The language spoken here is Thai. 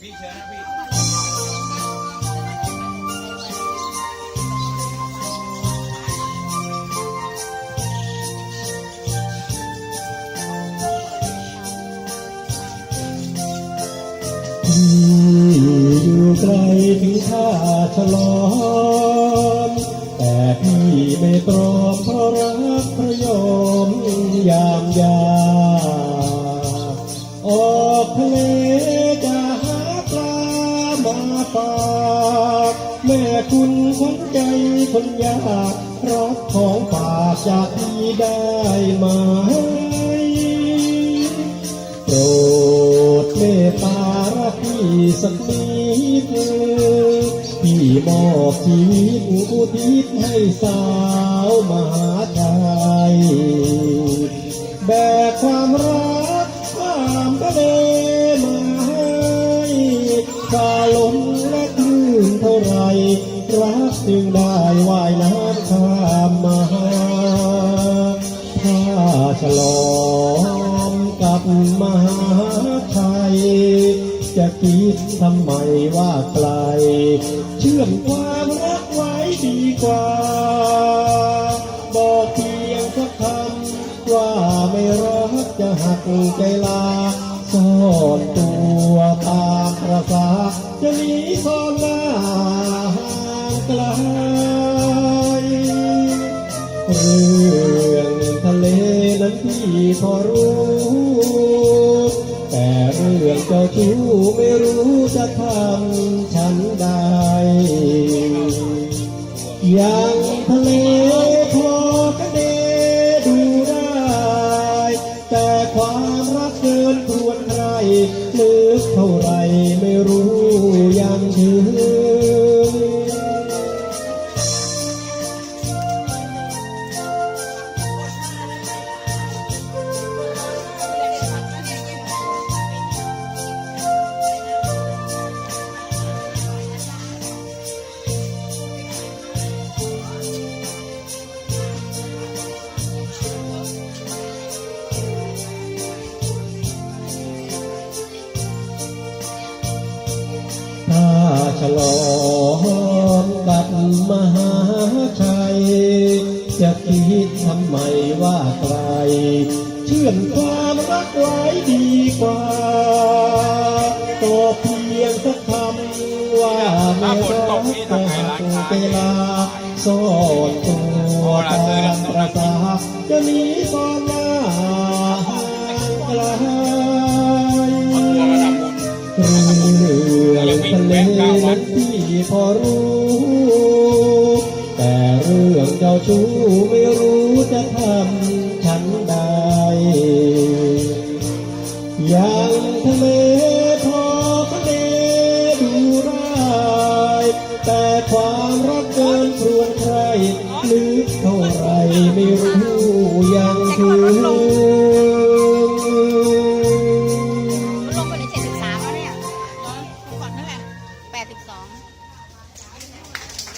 พี่เชิญนะพี่อยู่ไกลถึงท่าฉลอมแต่พี่ไม่ตรอมเพราะรักพระยอมยามยาออกทะเล มาฝากแม่คุณคนใจคนยากรับของฝากจากพี่ได้ไหมโปรดเมตตารักพี่สักนิดพี่มอบชีวิตอุทิศให้สาวมหาชัยแบก งได้ว่ายน้ำข้ามมาถ้าฉลองกับมหาชัยจะคิดทำไมว่าไกล เชื่อมความรักไว้ดีกว่า บอกเพียงสักคำว่าไม่รักจะหักใจลาซ่อนตัวตามประสาจะหนีซ่อนหน้า พี่พอรู้ แต่เรื่องเจ้าชู้ไม่รู้จะทำฉันได้ อย่างทะเลพอกันเดดูได้ แต่ความรักเกินควรใครลึกเท่าไรไม่รู้ยังถึง ลองกับมหาชัย จะคิดทำไมว่าไกลเชื่อมความรักไว้ดีกว่าก็เพียงสักคำว่าไม่รักแต่หักเวลาซ่อนตัวตามประสาจะหนีซ่อนหน องทะเลนั้นพี่พอรู้ แต่เรื่องเจ้าชู้ไม่รู้